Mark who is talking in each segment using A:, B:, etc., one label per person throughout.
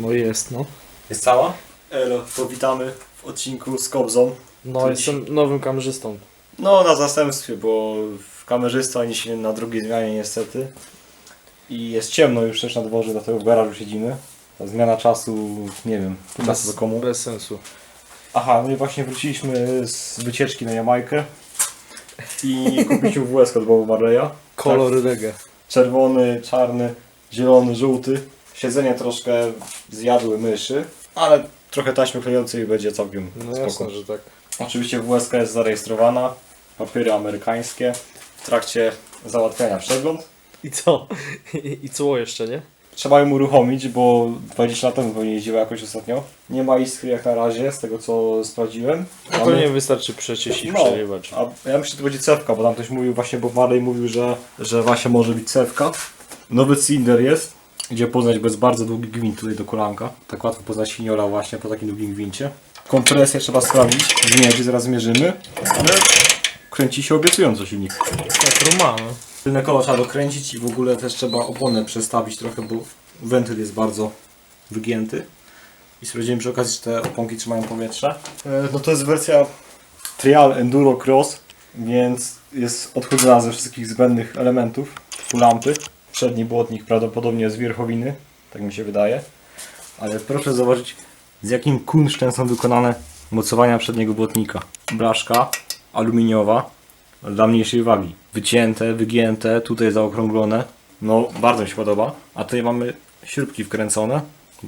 A: No jest, no.
B: Jest cała?
C: Elo, to witamy w odcinku z Kobzą.
A: No, jestem nowym kamerzystą.
C: No, na zastępstwie, bo kamerzysta ani się na drugiej zmianie niestety. I jest ciemno już też na dworze, dlatego w garażu siedzimy. Ta zmiana czasu, nie wiem, czasu do komu.
A: Bez sensu.
C: Aha, no i właśnie wróciliśmy z wycieczki na Jamajkę. I kupiliśmy WS od Boba Marleya.
A: Kolor reggae.
C: Czerwony, czarny, zielony, żółty. Siedzenie troszkę zjadły myszy, ale trochę taśmy klejącej będzie całkiem
A: No
C: spoko.
A: jasne, że tak.
C: Oczywiście WSK jest zarejestrowana, papiery amerykańskie, w trakcie załatwiania przegląd.
A: I co? I, co jeszcze, nie?
C: Trzeba ją uruchomić, bo 20 lat temu pewnie jeździła jakoś ostatnio. Nie ma iskry jak na razie, z tego co sprawdziłem.
A: No to nie wystarczy przecież i
C: No,
A: przerywać.
C: a ja myślę, że to będzie cewka, bo tam ktoś mówił właśnie, bo Marley mówił, że, że właśnie może być cewka. Nowy cylinder jest, gdzie poznać bez bardzo długi gwint tutaj do kolanka. Tak łatwo poznać finiola właśnie po takim długim gwincie. Kompresję trzeba sprawdzić, w miedzie zaraz zmierzymy, ale kręci się obiecująco silnik.
A: Jak Romano.
C: Tylne koło trzeba dokręcić i w ogóle też trzeba oponę przestawić trochę, bo wentyl jest bardzo wygięty. I sprawdziłem przy okazji, czy te oponki trzymają powietrze. E, No to jest wersja Trial Enduro Cross, więc jest odchudzona ze wszystkich zbędnych elementów, typu lampy. Przedni błotnik prawdopodobnie z wierchowiny, tak mi się wydaje. Ale proszę zobaczyć, z jakim kunsztem są wykonane mocowania przedniego błotnika. Blaszka aluminiowa, dla mniejszej wagi. Wycięte, wygięte, tutaj zaokrąglone. No, bardzo mi się podoba. A tutaj mamy śrubki wkręcone,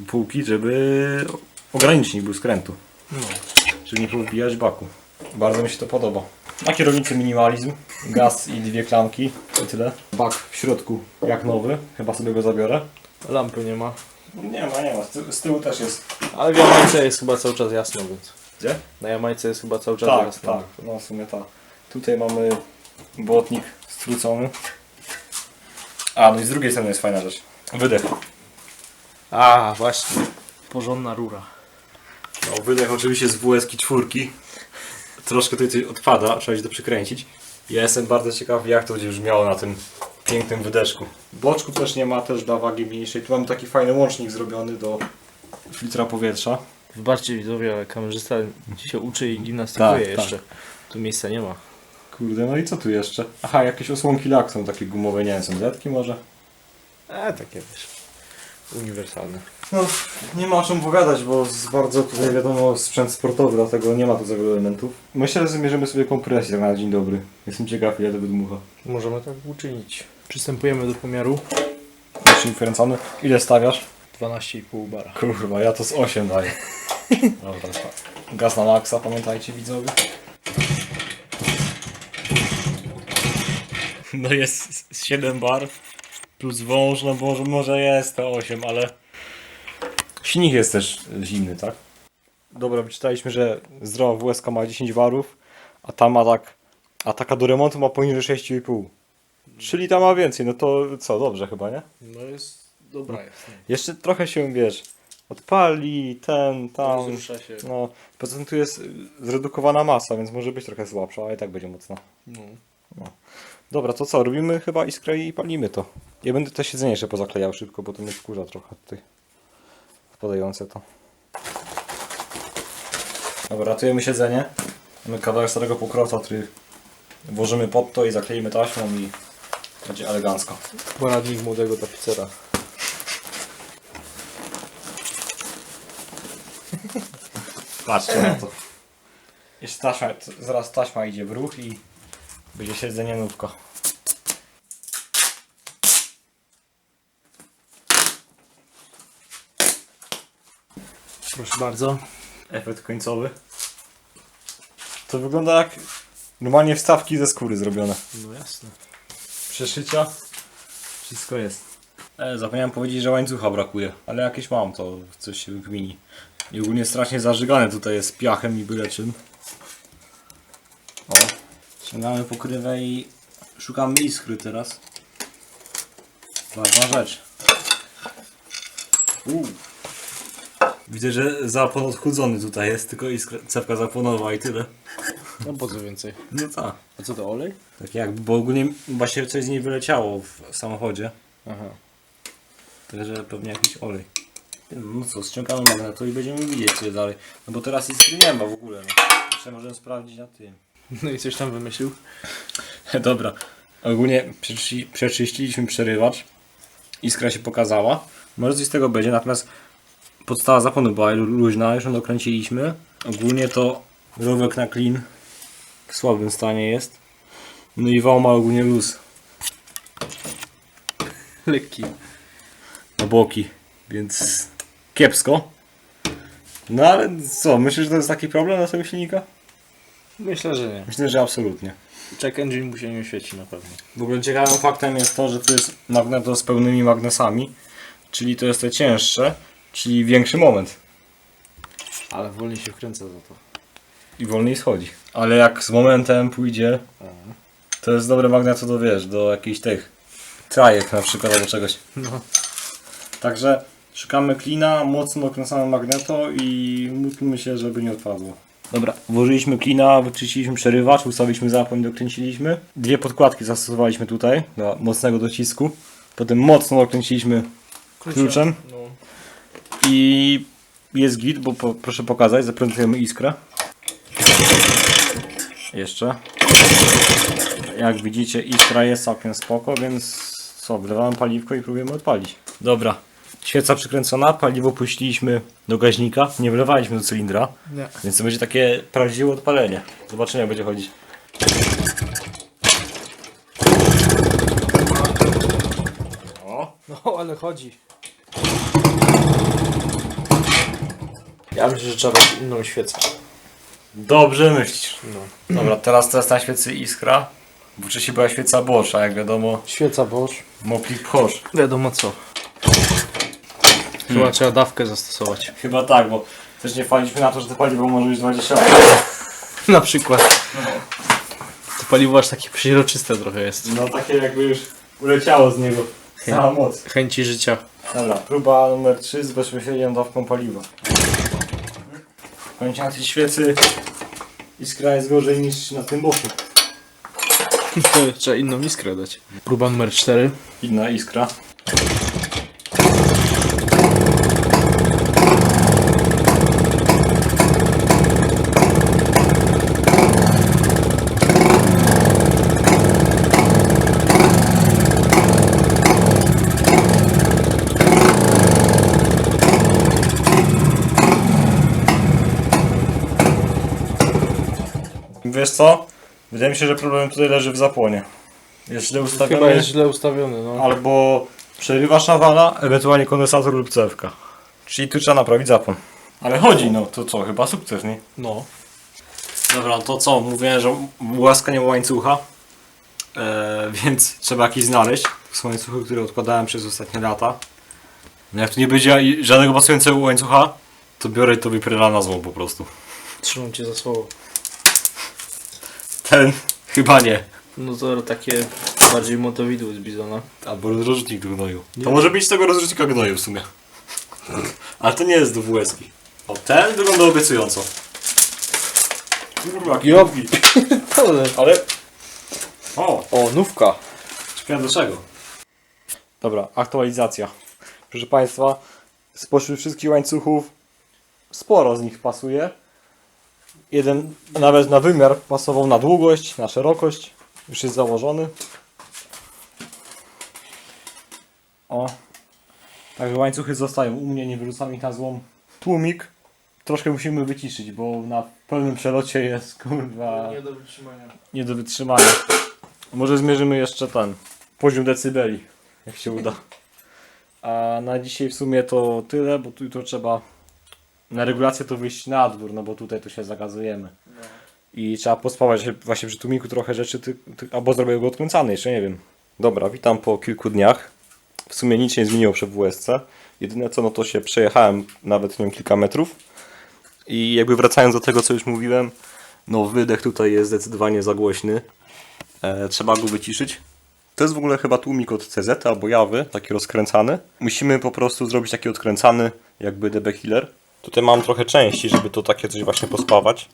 C: półki, żeby ogranicznik był skrętu.
A: No.
C: Żeby nie powbijać baku. Bardzo mi się to podoba. Na kierownicy minimalizm, gaz i dwie klamki i tyle. Bak w środku jak nowy, chyba sobie go zabiorę.
A: Lampy nie ma.
C: Nie ma, nie ma, z ty- z tyłu też jest.
A: Ale w Jamajce jest chyba cały czas jasno, więc.
C: Gdzie?
A: Na Jamajce jest chyba cały czas
C: Tak,
A: jasno.
C: tak, no w sumie tak. Tutaj mamy błotnik strucony. A, no i z drugiej strony jest fajna rzecz. Wydech.
A: A, właśnie. Porządna rura.
C: No, wydech oczywiście z WSK czwórki. Troszkę tutaj coś odpada, trzeba się to przykręcić. Ja jestem bardzo ciekaw jak to będzie brzmiało na tym pięknym wydeszku. Boczku też nie ma, też dla wagi mniejszej. Tu mam taki fajny łącznik zrobiony do filtra powietrza.
A: Wybaczcie widzowie, ale kamerzysta się uczy i gimnastykuje
C: Tak,
A: jeszcze. Tu miejsca nie ma.
C: Kurde, no i co tu jeszcze? Aha, jakieś osłonki lak są takie gumowe, nie wiem, są zetki może?
A: E, takie wiesz. Uniwersalne.
C: No, nie ma o czym pogadać, bo z bardzo tutaj wiadomo sprzęt sportowy, dlatego nie ma tu za wielu elementów. Myślę, że zmierzymy sobie kompresję tak na dzień dobry. Jestem ciekaw ile to wydmucha.
A: Możemy tak uczynić. Przystępujemy do pomiaru.
C: Jeszcze wkręcony. Ile stawiasz?
A: 12,5 bara.
C: Kurwa, ja to z 8 daję. Dobra, to gaz na maksa, pamiętajcie widzowie. No jest 7 bar plus wąż, no może, może jest to 8, ale silnik jest też zimny, tak? Dobra, wyczytaliśmy, że zdrowa WSK ma 10 barów, a ta ma tak, a taka do remontu ma poniżej 6,5. Czyli ta ma więcej, no to co, dobrze chyba, nie?
A: No jest dobra jest.
C: Jeszcze trochę się, wiesz, odpali, ten, tam.
A: Rozrusza się.
C: No, poza tym tu jest y, zredukowana masa, więc może być trochę słabsza, ale i tak będzie mocna.
A: No.
C: Dobra, to co, robimy chyba iskrę i palimy to. Ja będę te siedzenie jeszcze pozaklejał szybko, bo to mnie wkurza trochę tutaj. Spadające to. Dobra, ratujemy siedzenie. Mamy kawałek starego pokrowca, który włożymy pod to i zakleimy taśmą i będzie elegancko.
A: Poradnik młodego taficera.
C: Patrzcie na to. Jeszcze taśma, zaraz taśma idzie w ruch i będzie siedzenie nówka.
A: Proszę bardzo.
C: Efekt końcowy. To wygląda jak normalnie wstawki ze skóry zrobione.
A: No jasne.
C: Przeszycia. Wszystko jest. E, zapomniałem powiedzieć, że łańcucha brakuje. Ale jakieś mam, to coś się wykmini. I ogólnie strasznie zażygane tutaj jest piachem i byle czym. O. Ściągamy pokrywę i szukamy iskry teraz. Ważna rzecz. Uuu. Widzę, że zapłon odchudzony tutaj jest, tylko iskra, cewka zapłonowa i tyle.
A: No po co więcej?
C: No tak.
A: A co to olej?
C: Tak jakby, bo ogólnie właśnie coś z niej wyleciało w samochodzie.
A: Aha.
C: Także pewnie jakiś olej. No co, ściągamy magneto i będziemy widzieć co jest dalej. No bo teraz iskry nie ma w ogóle. No. Jeszcze możemy sprawdzić na tym.
A: No i coś tam wymyślił?
C: Dobra. Ogólnie przeczy- przeczyściliśmy przerywacz. Iskra się pokazała. Może coś z tego będzie, natomiast podstawa zapłonu była lu- luźna, już ją dokręciliśmy. Ogólnie to rowek na clean w słabym stanie jest. No i wał ma ogólnie luz
A: Lekki.
C: na boki, więc kiepsko. No ale co, myślisz, że to jest taki problem na tego silnika?
A: Myślę, że nie.
C: Myślę, że absolutnie.
A: Check engine mu się nie świeci na pewno.
C: W ogóle ciekawym faktem jest to, że to jest magneto z pełnymi magnesami, czyli to jest te cięższe, czyli większy moment
A: Ale wolniej się wkręca za to.
C: i wolniej schodzi. Ale jak z momentem pójdzie, to jest dobre magneto do wiesz, do jakichś tych trajek na przykład albo czegoś.
A: No.
C: Także szukamy klina, mocno dokręcamy magneto i módlmy się, żeby nie odpadło. Dobra, włożyliśmy klina, wyczyściliśmy przerywacz, ustawiliśmy zapłon, dokręciliśmy. Dwie podkładki zastosowaliśmy tutaj do mocnego docisku. Potem mocno dokręciliśmy kluczem
A: No.
C: I jest git, bo po, proszę pokazać, zaprezentujemy iskrę. Jeszcze. Jak widzicie iskra jest całkiem spoko, więc co, wlewamy paliwko i próbujemy odpalić. Dobra, świeca przykręcona, paliwo puściliśmy do gaźnika, nie wlewaliśmy do cylindra,
A: Nie.
C: więc to będzie takie prawdziwe odpalenie. Zobaczymy jak będzie chodzić. O,
A: No, ale chodzi. Ja myślę, że trzeba inną świecę.
C: dobrze myślisz.
A: No.
C: Dobra, teraz teraz na świecy iskra, bo wcześniej była świeca Bosch, a jak wiadomo
A: Świeca Bosch.
C: Moplik Bosch.
A: Wiadomo co. Chyba trzeba dawkę zastosować.
C: Chyba tak, bo też nie wpadliśmy na to, że to paliwo może być 20 lat.
A: Na przykład. To paliwo aż takie przeźroczyste trochę jest.
C: No takie jakby już uleciało z niego cała moc.
A: Chęci życia.
C: Dobra, próba numer 3 z bezpośrednią dawką paliwa. Powiem na tej świecy iskra jest gorzej niż na tym boku.
A: Trzeba inną iskrę dać. Próba numer 4.
C: Inna iskra. Wiesz co? Wydaje mi się, że problem tutaj leży w zapłonie. Jest źle ustawiony.
A: Chyba jest źle ustawiony, no.
C: Albo przerywasz nawala, ewentualnie kondensator lub cewka. Czyli tu trzeba naprawić zapłon. Ale chodzi, no to co, chyba sukces, nie?
A: No.
C: Dobra, to co? Mówiłem, że łaska nie ma łańcucha. E, więc trzeba jakiś znaleźć. To są łańcuchy, które odkładałem przez ostatnie lata. No jak tu nie będzie i- żadnego pasującego łańcucha, to biorę to wypierdala na złą po prostu.
A: Trzymam cię za słowo.
C: Ten chyba nie.
A: No to takie bardziej motowidły z bizona.
C: Albo rozróżnik do gnoju. To może być z tego rozróżnika gnoju w sumie. Ale to nie jest do WSki. O, ten wygląda obiecująco. Kurwa, jaki długi.
A: Ale...
C: Ale... O,
A: O, nówka.
C: ciekawe do czego. Dobra, aktualizacja. Proszę Państwa, spośród wszystkich łańcuchów sporo z nich pasuje. Jeden nawet na wymiar pasował na długość, na szerokość. Już jest założony. O. Także łańcuchy zostają u mnie, nie wyrzucam ich na złom. Tłumik troszkę musimy wyciszyć, bo na pełnym przelocie jest kurwa
A: do wytrzymania.
C: nie do wytrzymania. Może zmierzymy jeszcze ten poziom decybeli, jak się uda. A na dzisiaj w sumie to tyle, bo tu to trzeba na regulację to wyjść na dwór, no bo tutaj to się zagazujemy. I trzeba pospawać właśnie przy tłumiku trochę rzeczy, ty, ty, albo zrobię go odkręcany, jeszcze nie wiem. Dobra, witam po kilku dniach. W sumie nic się nie zmieniło przy WSC. Jedyne co, no to się przejechałem nawet wiem, kilka metrów. I jakby wracając do tego, co już mówiłem, no wydech tutaj jest zdecydowanie za głośny. E, trzeba go wyciszyć. To jest w ogóle chyba tłumik od CZ albo Jawy, taki rozkręcany. Musimy po prostu zrobić taki odkręcany, jakby DB Killer. Tutaj mam trochę części, żeby to takie coś właśnie pospawać.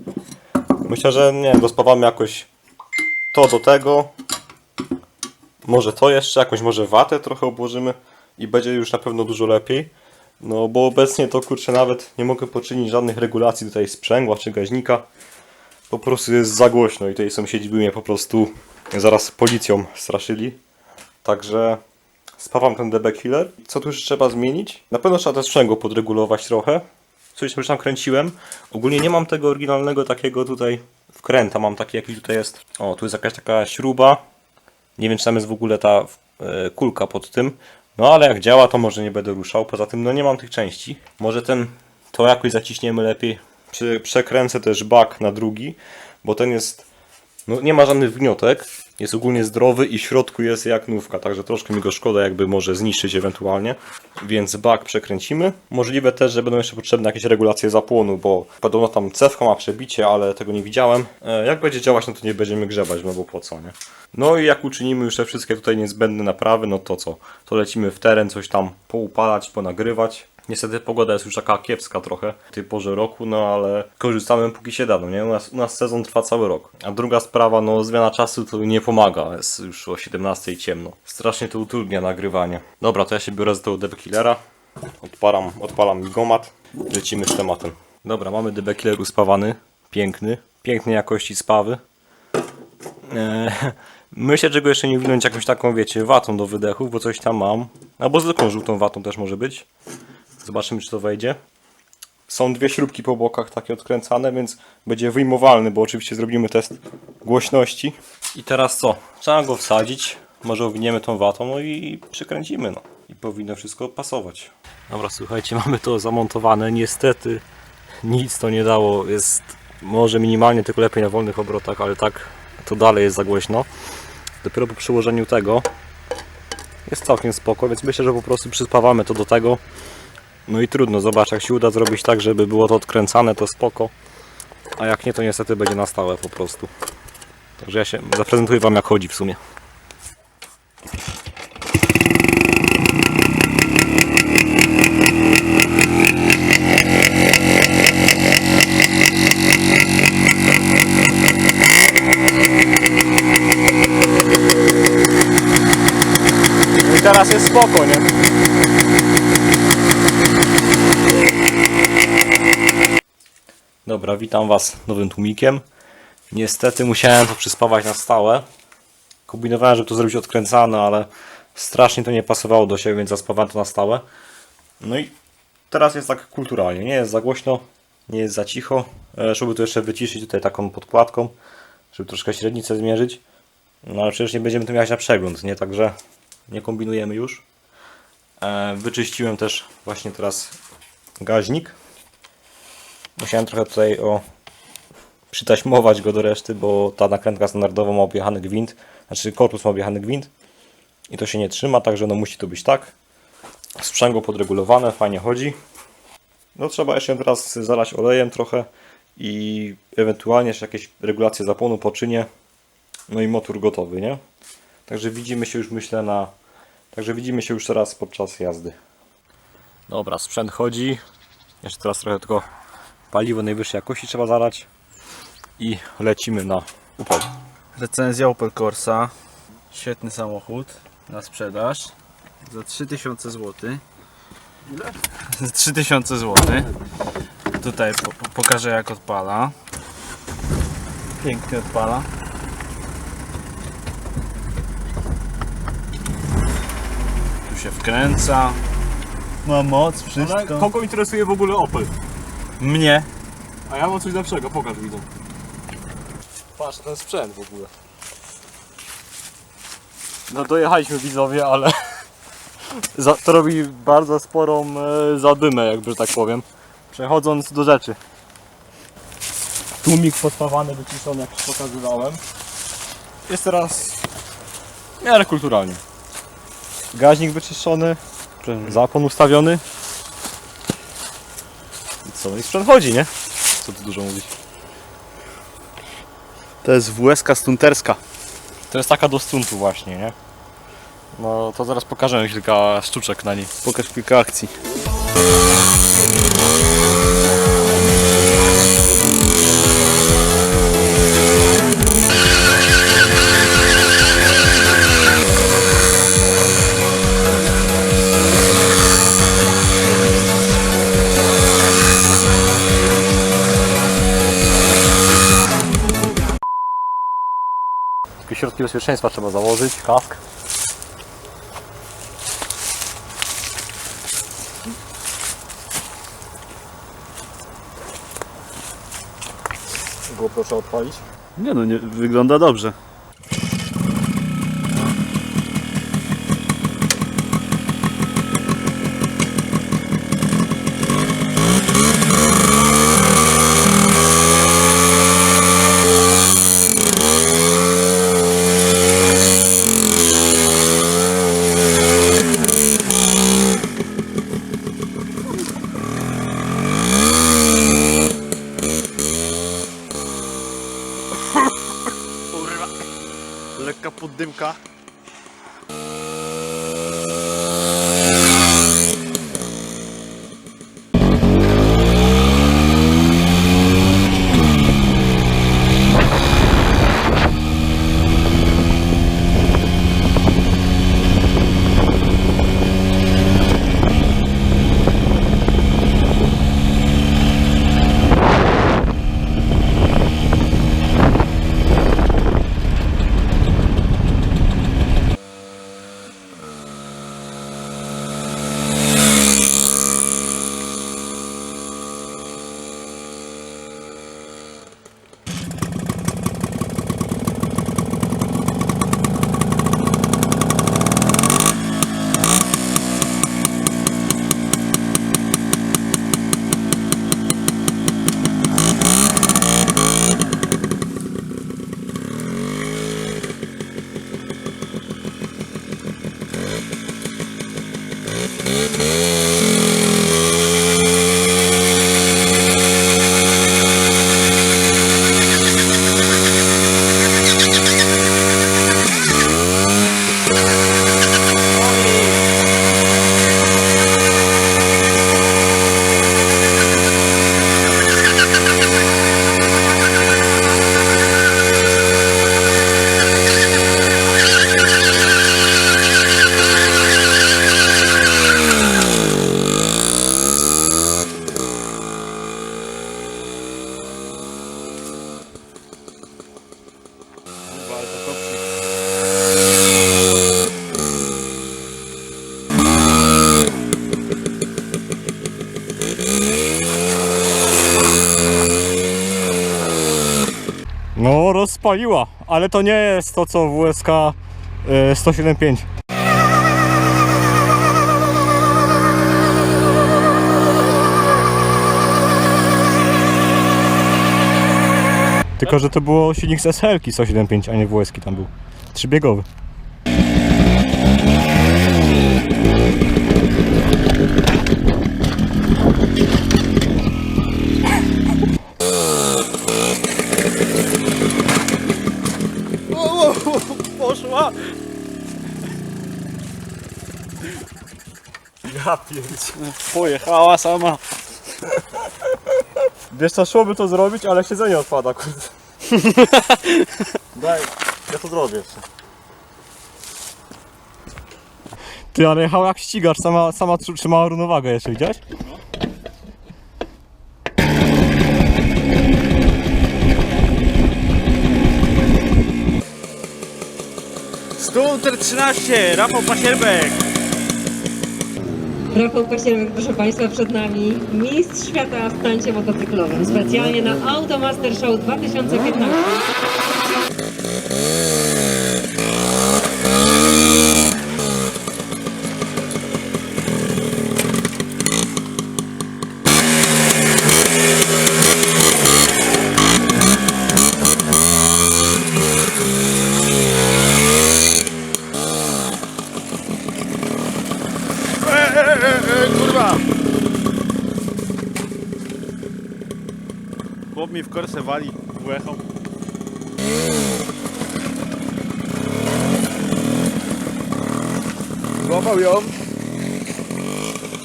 C: Myślę, że nie, dospawamy jakoś to do tego. Może to jeszcze, jakąś może watę trochę obłożymy i będzie już na pewno dużo lepiej. No bo obecnie to kurczę nawet nie mogę poczynić żadnych regulacji tutaj sprzęgła czy gaźnika. Po prostu jest za głośno i tutaj sąsiedzi by mnie po prostu zaraz policją straszyli. Także spawam ten DB. Co tu jeszcze trzeba zmienić? Na pewno trzeba też sprzęgło podregulować trochę. Coś już tam kręciłem. Ogólnie nie mam tego oryginalnego takiego tutaj wkręta. Mam taki jaki tutaj jest. O, tu jest jakaś taka śruba. Nie wiem czy tam jest w ogóle ta e, kulka pod tym. No ale jak działa to może nie będę ruszał. Poza tym no nie mam tych części. Może ten to jakoś zaciśniemy lepiej. Prze- Przekręcę też bak na drugi, bo ten jest no nie ma żadnych wniotek, jest ogólnie zdrowy i w środku jest jak nówka, także troszkę mi go szkoda jakby może zniszczyć ewentualnie, więc bak przekręcimy. Możliwe też, że będą jeszcze potrzebne jakieś regulacje zapłonu, bo podobno tam cewka ma przebicie, ale tego nie widziałem. E, Jak będzie działać, no to nie będziemy grzebać, no bo po co, nie? No i jak uczynimy już te wszystkie tutaj niezbędne naprawy, no to co? To lecimy w teren, coś tam poupalać, ponagrywać. Niestety pogoda jest już taka kiepska trochę w tej porze roku, no ale korzystamy póki się da, no nie? U nas, u nas sezon trwa cały rok. A druga sprawa, no zmiana czasu to nie pomaga, jest już o 17 ciemno. Strasznie to utrudnia nagrywanie. Dobra, to ja się biorę za tego DB Killera, odpalam, odpalam migomat, lecimy z tematem. Dobra, mamy DB uspawany, piękny, pięknej jakości spawy. Eee, myślę, że go jeszcze nie winąć jakąś taką, wiecie, watą do wydechu, bo coś tam mam. Albo zwykłą żółtą watą też może być. Zobaczymy, czy to wejdzie. Są dwie śrubki po bokach takie odkręcane, więc będzie wyjmowalny, bo oczywiście zrobimy test głośności. I teraz co? Trzeba go wsadzić, może owiniemy tą watą, no i przykręcimy, no. I powinno wszystko pasować. Dobra, słuchajcie, mamy to zamontowane. Niestety nic to nie dało. Jest może minimalnie tylko lepiej na wolnych obrotach, ale tak to dalej jest za głośno. Dopiero po przyłożeniu tego jest całkiem spoko, więc myślę, że po prostu przyspawamy to do tego. No i trudno, zobacz, jak się uda zrobić tak, żeby było to odkręcane, to spoko. A jak nie, to niestety będzie na stałe po prostu. Także ja się zaprezentuję Wam jak chodzi w sumie. No i teraz jest spoko, nie? Dobra, witam Was nowym tłumikiem. Niestety musiałem to przyspawać na stałe. Kombinowałem, żeby to zrobić odkręcane, ale strasznie to nie pasowało do siebie, więc zaspawałem to na stałe. No i teraz jest tak kulturalnie. Nie jest za głośno, nie jest za cicho. E, Żeby to jeszcze wyciszyć tutaj taką podkładką, żeby troszkę średnicę zmierzyć. No ale przecież nie będziemy tym jechać na przegląd, nie? Także nie kombinujemy już. E, Wyczyściłem też właśnie teraz gaźnik. Musiałem trochę tutaj o przytaśmować go do reszty, bo ta nakrętka standardowa ma objechany gwint, znaczy korpus ma objechany gwint i to się nie trzyma, także no musi to być tak. Sprzęgło podregulowane, fajnie chodzi. No trzeba jeszcze teraz zalać olejem trochę i ewentualnie jeszcze jakieś regulacje zapłonu poczynię. No i motor gotowy, nie? Także widzimy się już myślę na... Także widzimy się już teraz podczas jazdy. Dobra, sprzęt chodzi. Jeszcze teraz trochę tylko paliwo najwyższej jakości trzeba zalać i lecimy na upał.
A: Recenzja Opel Corsa. Świetny samochód na sprzedaż. Za 3000 zł. Ile? Za 3000 zł. Tutaj po, po, pokażę jak odpala. Pięknie odpala. Tu się wkręca. Ma moc, wszystko.
C: kogo interesuje w ogóle Opel?
A: Mnie.
C: A ja mam coś lepszego, pokaż widzę. Patrz, ten sprzęt w ogóle. No dojechaliśmy widzowie, ale za, to robi bardzo sporą e, zadymę, jakby że tak powiem. Przechodząc do rzeczy. Tłumik podpawany, wyciszony, jak już pokazywałem. Jest teraz w miarę kulturalnie. Gaźnik wyczyszczony, zapłon ustawiony. Co? I sprzęt chodzi, nie? Co tu dużo mówić.
A: To jest WSK stunterska.
C: To jest taka do stuntu właśnie, nie? No to zaraz pokażemy kilka sztuczek na niej.
A: Pokaż kilka akcji.
C: Bezpieczeństwa trzeba założyć, kask. Go proszę odpalić.
D: Nie no, nie, wygląda dobrze.
C: Rozpaliła, ale to nie jest to co WSK y, 175. Tylko, że to było silnik z SL-ki 175, a nie WSK tam był. Trzybiegowy.
D: Poszła!
C: Ja pięć.
D: Pojechała sama.
C: Wiesz co, szłoby to zrobić, ale siedzenie odpada, kurde. Daj, ja to zrobię jeszcze. Ty, ale jechał jak ścigacz, sama, sama tr- trzymała równowagę jeszcze, widziałeś?
D: Stunter 13, Rafał Pasierbek.
B: Rafał Pasiermek, proszę Państwa, przed nami mistrz świata w tańcie motocyklowym. Specjalnie na Automaster Show 2015.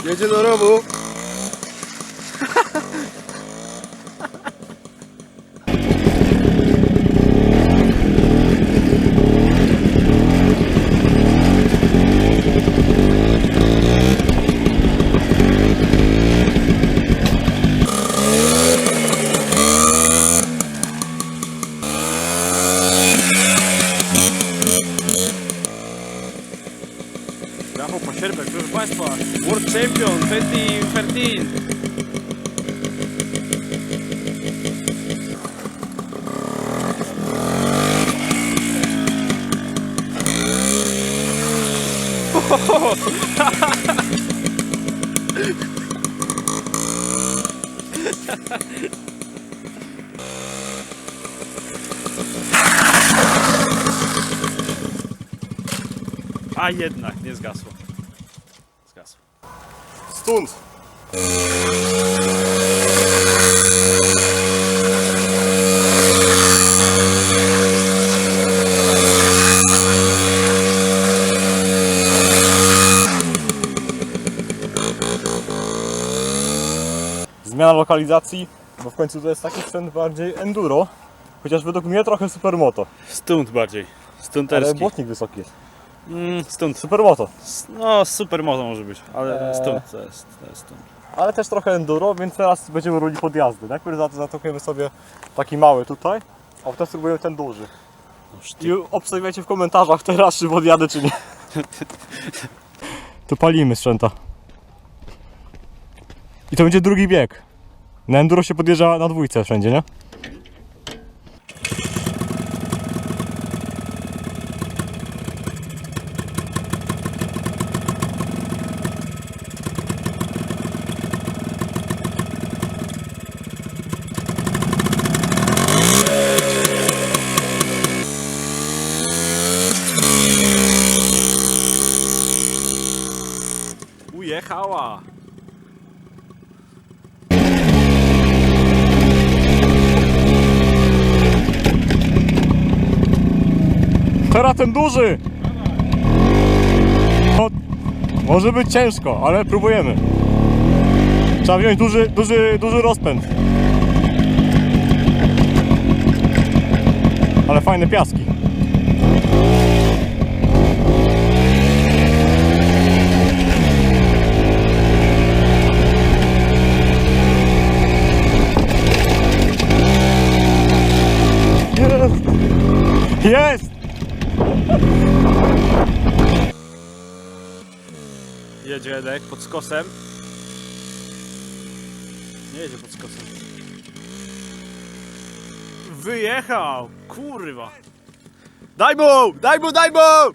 D: Jedzie do rowu. A jednak nie zgasło. Zgasło.
C: Stąd! Zmiana lokalizacji, bo w końcu to jest taki sprzęt bardziej enduro, chociaż według mnie trochę supermoto,
D: Stunt bardziej.
C: ale
D: Stunterski.
C: błotnik wysoki jest.
D: Mm, stunt.
C: Supermoto,
D: No, super moto może być, ale
C: Eee.
D: stunt to jest, to jest stunt.
C: ale też trochę enduro, więc teraz będziemy robili podjazdy. Najpierw za- zatakujemy sobie taki mały tutaj, a potem spróbujemy ten duży. I obstawiajcie w komentarzach teraz, czy podjadę, czy nie. Tu palimy sprzęta. I to będzie drugi bieg. Na enduro się podjeżdża na dwójce wszędzie, nie?
D: Ujechała!
C: Teraz ten duży! No, może być ciężko, ale próbujemy. Trzeba wziąć duży, duży, duży rozpęd. Ale fajne piaski. Jest! Jest!
D: Jedzie Edek pod skosem. Nie jedzie pod skosem. Wyjechał! Kurwa! Daj mu! Daj mu, daj mu!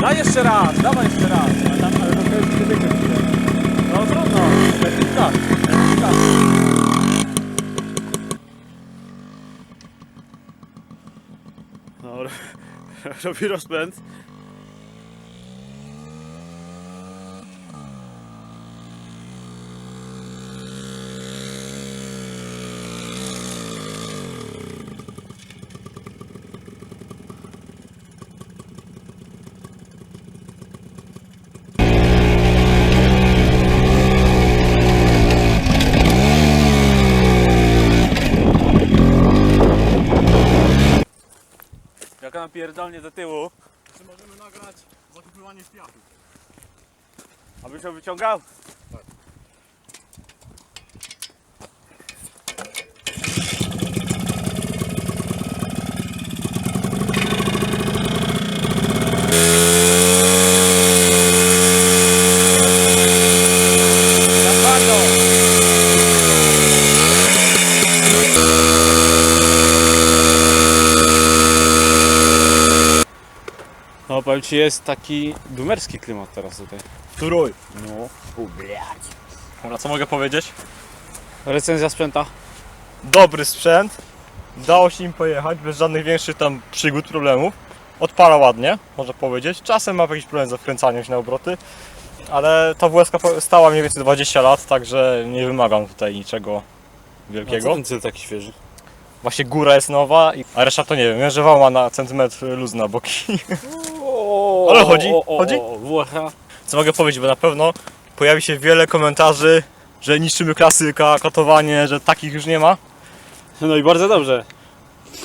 D: Daj jeszcze raz, dawaj jeszcze raz. Tam, ale to jest No trudno, lepiej tak. lepiej tak. No, robi rozpęd. Jak nam pierdolnie do tyłu.
C: Czy możemy nagrać zakupywanie w piachu?
D: Abyś ją wyciągał? No powiem ci, jest taki dumerski klimat teraz tutaj.
C: Trój.
D: No.
C: Dobra, co mogę powiedzieć?
D: Recenzja sprzęta.
C: Dobry sprzęt. Dało się im pojechać bez żadnych większych tam przygód, problemów. Odpala ładnie, można powiedzieć. Czasem ma jakiś problem ze wkręcaniem się na obroty, ale ta WSK stała mniej więcej 20 lat, także nie wymagam tutaj niczego
D: A
C: wielkiego.
D: co ten cel taki świeży?
C: Właśnie góra jest nowa, i- a reszta to nie wiem. Wiem, że wał ma na centymetr luz na boki. Ale chodzi, chodzi?
D: Włocha.
C: Co mogę powiedzieć, bo na pewno pojawi się wiele komentarzy, że niszczymy klasyka, katowanie, że takich już nie ma.
D: No i bardzo dobrze.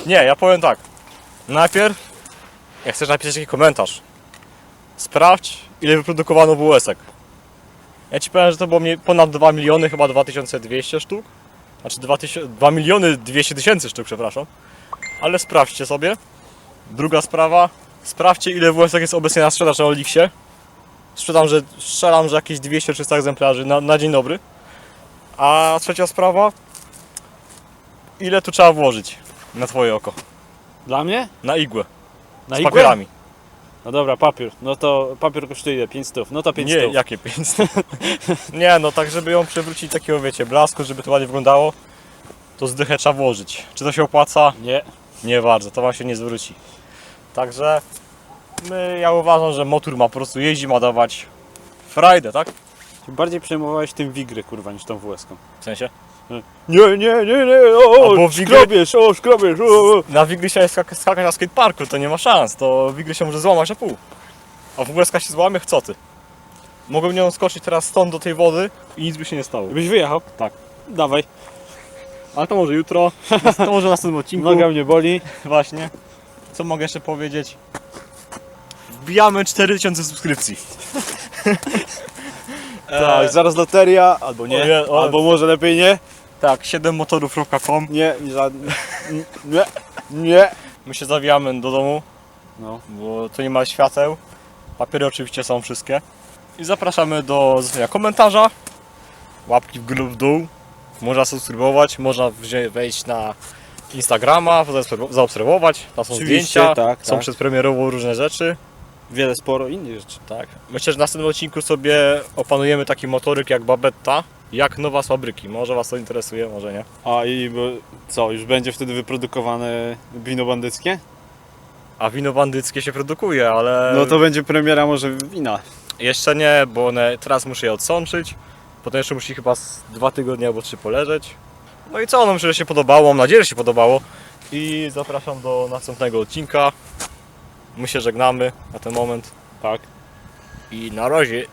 C: Nie, ja powiem tak. Najpierw, jak chcesz napisać jakiś komentarz, sprawdź ile wyprodukowano WS-ek. Ja ci powiem, że to było mniej- ponad 2 miliony, chyba 2200 sztuk. Znaczy 2000, 2 miliony 200 tysięcy sztuk, przepraszam. ale sprawdźcie sobie. Druga sprawa, sprawdźcie ile WS jest obecnie na sprzedaż na Oliksie. Sprzedam, że strzelam, że jakieś 200-300 egzemplarzy na, na dzień dobry. A trzecia sprawa, ile tu trzeba włożyć na twoje oko?
D: Dla mnie?
C: Na igłę,
D: Na
C: z
D: igłę?
C: papierami.
D: No dobra, papier. No to papier kosztuje ile? 5 stów. No to 5
C: Nie,
D: stów.
C: jakie 500? Nie, no tak żeby ją przywrócić takiego, wiecie, blasku, żeby to ładnie wyglądało, to zdychę trzeba włożyć. Czy to się opłaca?
D: Nie.
C: Nie bardzo, to wam się nie zwróci. Także my, ja uważam, że motor ma po prostu jeździć, ma dawać frajdę, tak?
D: Bardziej przejmowałeś tym wigry, kurwa, niż tą WS-ką.
C: W sensie?
D: Nie, nie, nie, nie, o,
C: Albo
D: o
C: wigry-
D: o, skrobiesz, o, o.
C: Na Wigry się skak skakać na skateparku, to nie ma szans, to Wigry się może złamać na pół. A w ogóle się złamie, co ty? Mogę nią skoczyć teraz stąd do tej wody i nic by się nie stało.
D: Byś wyjechał?
C: Tak.
D: Dawaj.
C: Ale to może jutro, to może w następnym odcinku.
D: Noga mnie boli.
C: Właśnie. Co mogę jeszcze powiedzieć? Wbijamy 4000 subskrypcji.
D: Tak, zaraz loteria, albo nie,
C: Oje, o.
D: albo może lepiej nie.
C: Tak, 7motorów.com.
D: Nie, nie. Nie, nie.
C: My się zawijamy do domu,
D: No.
C: bo tu nie ma świateł. Papiery oczywiście są wszystkie. I zapraszamy do zostawienia komentarza, łapki w górę w dół. Można subskrybować, można wejść na Instagrama, zaobserw- zaobserwować. Tam są
D: Oczywiście,
C: zdjęcia,
D: tak,
C: są
D: tak.
C: przedpremierowo różne rzeczy.
D: Wiele, sporo innych rzeczy.
C: Tak. Myślę, że w następnym odcinku sobie opanujemy taki motoryk jak Babetta, jak nowa z fabryki. Może Was to interesuje, może nie.
D: A i bo, co, już będzie wtedy wyprodukowane wino bandyckie?
C: A wino bandyckie się produkuje, ale
D: No to będzie premiera może wina.
C: jeszcze nie, bo one, teraz muszę je odsączyć. Potem jeszcze musi chyba z dwa tygodnie albo trzy poleżeć. No i co, no myślę, że się podobało, mam nadzieję, że się podobało. I zapraszam do następnego odcinka. My się żegnamy na ten moment.
D: Tak.
C: I na razie.